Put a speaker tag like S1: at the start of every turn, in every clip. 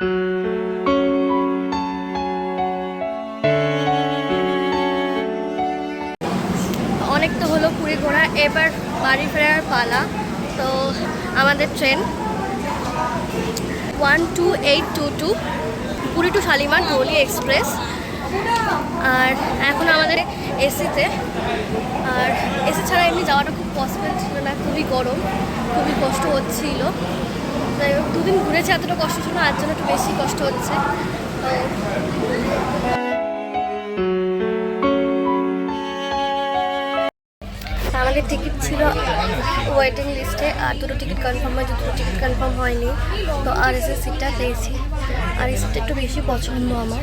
S1: অনেক তো হলো পুরী ঘোরা, এবার বাড়ি ফেরার পালা। তো আমাদের train one two eight two two Puri to Shalimar Dhauli express আর এখন আমাদের এসিতে আর এসি ছাড়া এমনি যাওয়াটা খুব পসিবল ছিল না, খুবই গরম, খুবই কষ্ট হচ্ছিল। যাই হোক, দুদিন ঘুরেছে, এতটা কষ্ট ছিল আর জন্য একটু বেশি কষ্ট হচ্ছে। আমাদের টিকিট ছিল ওয়েটিং লিস্টে আর দুটো টিকিট কনফার্ম হয় দুটো টিকিট কনফার্ম হয়নি। তো আর এস সিটটা পেয়েছি। আর এই সিটটা একটু বেশি পছন্দ আমার।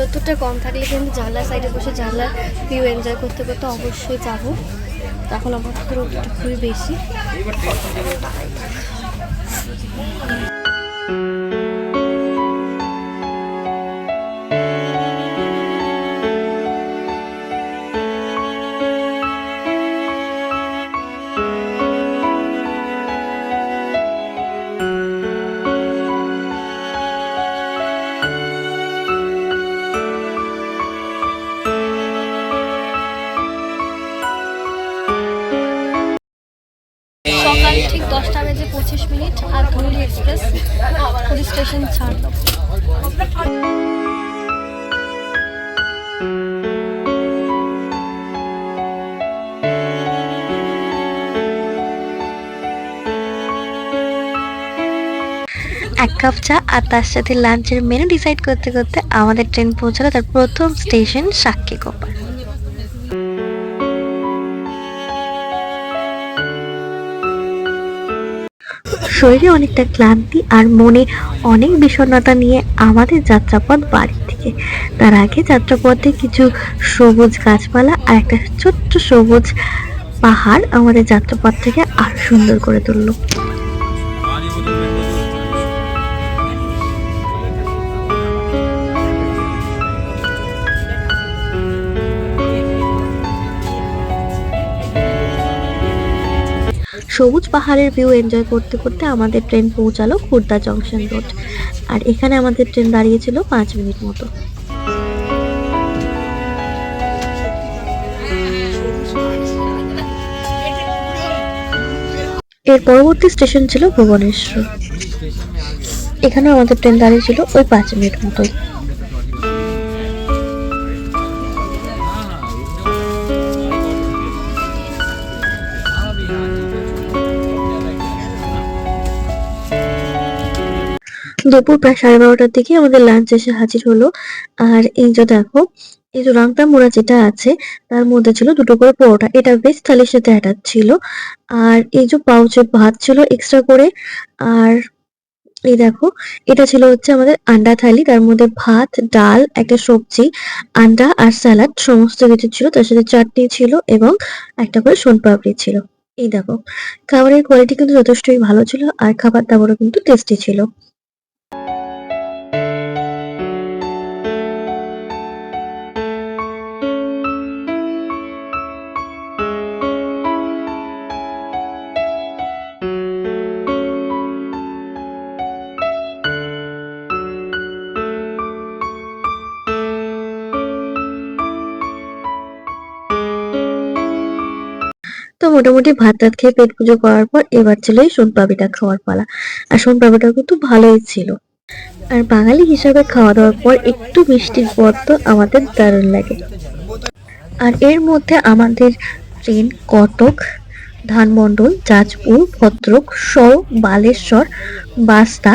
S1: রোদ্দুরটা কম থাকলে কিন্তু জানলার সাইডে বসে জানলার ভিউ এনজয় করতে করতে অবশ্যই যাব। এখন আমার রোদটা খুবই বেশি। স্টেশন ছাড়লো এক কাপ চা আর তার সাথে লাঞ্চের মেনু ডিসাইড করতে করতে আমাদের ট্রেন পৌঁছালো তার প্রথম স্টেশন সাক্ষী কোপার শরীরে অনেকটা ক্লান্তি আর মনে অনেক বিষণ্ণতা নিয়ে আমাদের যাত্রাপথ বাড়ি থেকে। তার আগে যাত্রাপথে কিছু সবুজ গাছপালা আর একটা ছোট্ট সবুজ পাহাড় আমাদের যাত্রাপথ থেকে আরও সুন্দর করে তুললো। সবুজ পাহাড়ের ভিউ এনজয় করতে করতে আমাদের ট্রেন পৌঁছালো খুর্দা জংশন রোড আর এখানে আমাদের ট্রেন দাঁড়িয়েছিল পাঁচ মিনিট মতো। এর পরবর্তী স্টেশন ছিল ভুবনেশ্বর। এখানে আমাদের ট্রেন দাঁড়িয়েছিল ওই পাঁচ মিনিট মতোই। দুপুর প্রায় সাড়ে বারোটার দিকে আমাদের লাঞ্চ এসে হাজির হলো। আর এই যে দেখো, এই যে রাংটা মোড়া যেটা আছে, তার মধ্যে ছিল দুটো করে পরোটা। এটা বেশ থালির সাথে অ্যাটাচ ছিল। আর এই যে পাউচে ভাত ছিল এক্সট্রা করে। আর এই দেখো, এটা ছিল হচ্ছে আমাদের আন্ডা থালি। তার মধ্যে ভাত, ডাল, একটা সবজি, আন্ডা আর স্যালাড সমস্ত কিছু ছিল। তার সাথে চাটনি ছিল এবং একটা করে সোনপাপড়ি ছিল। এই দেখো, খাবারের কোয়ালিটি কিন্তু যথেষ্টই ভালো ছিল। আর খাবার দাবারও কিন্তু টেস্টি ছিল। মোটামুটি ভাত টাত খেয়ে পেট পুজো করার পর এবার ছিল এই সোনপাপড়িটা খাওয়ার পালা। আর সোনপাপড়িটা কিন্তু ভালোই ছিল। আর বাঙালি হিসাবে খাওয়া দাওয়ার পর একটু মিষ্টির পর তো আমাদের দারুণ লাগে। আর এর মধ্যে আমাদের ট্রেন কটক, ধানমন্ডল, যাজপুর, ভদ্রক সহ বালেশ্বর বাস্তা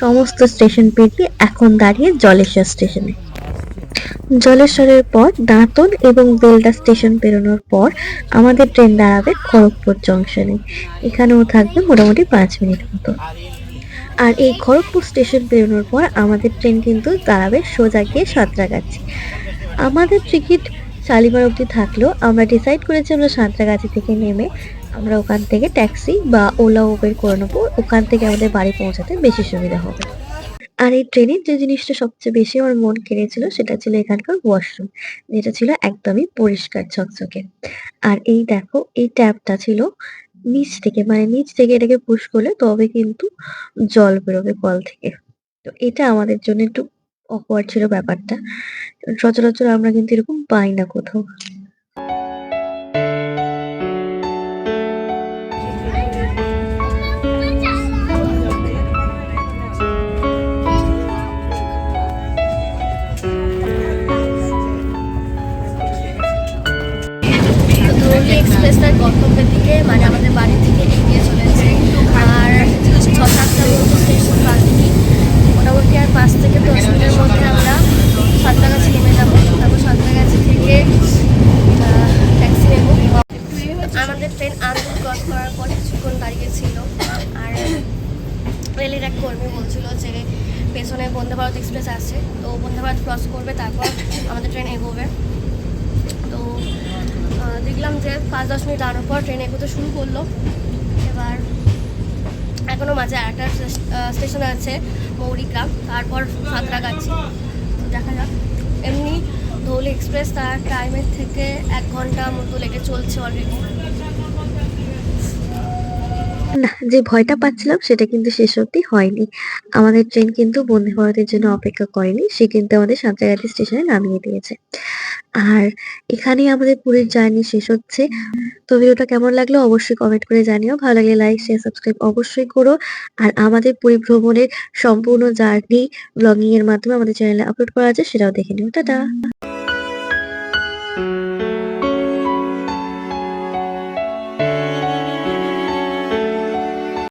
S1: সমস্ত স্টেশন পেরিয়ে এখন দাঁড়িয়ে জলেশ্বর স্টেশনে। জলেশ্বরের পর দাঁতন এবং বেলডা স্টেশন পেরোনোর পর আমাদের ট্রেন দাঁড়াবে খড়গপুর জংশনে। এখানেও থাকবে মোটামুটি পাঁচ মিনিট মতো। আর এই খড়গপুর স্টেশন পেরোনোর পর আমাদের ট্রেন কিন্তু দাঁড়াবে সোজা গিয়ে সাঁতরাগাছি। আমাদের টিকিট শালিমার অবধি থাকলেও আমরা ডিসাইড করেছি আমরা সাঁতরাগাছি থেকে নেমে আমরা ওখান থেকে ট্যাক্সি বা ওলা উবের করে নেব। ওখান থেকে আমাদের বাড়ি পৌঁছাতে বেশি সুবিধা হবে। আর এই ট্রেনের যে জিনিসটা সবচেয়ে বেশি আমার মন কেড়েছিল সেটা ছিল এখানকার ওয়াশরুম যেটা ছিল একদমই পরিষ্কার ঝকঝকে। আর এই দেখো, এই ট্যাপটা ছিল নিচ থেকে মানে নিচ থেকে এটাকে পুশ করলে তবে কিন্তু জল বেরোবে কল থেকে। তো এটা আমাদের জন্য একটু অকওয়ার্ড ছিল ব্যাপারটা। সচরাচর আমরা কিন্তু এরকম পাই না কোথাও।
S2: ট্রেন আন্দুল ক্রস করার পর কিছুক্ষণ দাঁড়িয়েছিল আর রেলের এক কর্মী বলছিল যে, পেছনে বন্দে ভারত এক্সপ্রেস আছে, তো বন্দে ভারত ক্রস করবে, তারপর আমাদের ট্রেন এগোবে। তো দেখলাম যে পাঁচ দশ মিনিট দাঁড়ানোর পর ট্রেন এগোতে শুরু করল। এবার এখনও মাঝে একটা স্টেশন আছে মৌরিগ্রাম তারপর সাঁতরাগাছি। তো দেখা যাক। এমনি ধৌলি এক্সপ্রেস তার টাইমের থেকে এক ঘণ্টা মতো লেগে চলছে অলরেডি
S1: না, যে ভয়টা পাচ্ছিলাম সেটা কিন্তু শেষ অবধি হয়নি। আমাদের ট্রেন কিন্তু বন্দে ভারতের জন্য অপেক্ষা করেনি, সে কিন্তু আমাদের সাঁতরাগাছি স্টেশনে নামিয়ে দিয়েছে। আর এখানেই আমাদের পুরীর জার্নি শেষ হচ্ছে। তো ভিডিওটা কেমন লাগল অবশ্যই কমেন্ট করে জানিও। ভালো লাগলে লাইক শেয়ার সাবস্ক্রাইব অবশ্যই করো। আর আমাদের পুরী ভ্রমণের সম্পূর্ণ জার্নি ব্লগিং এর মাধ্যমে আমাদের চ্যানেলে আপলোড করা আছে, সেটাও দেখে নিও। টাটা!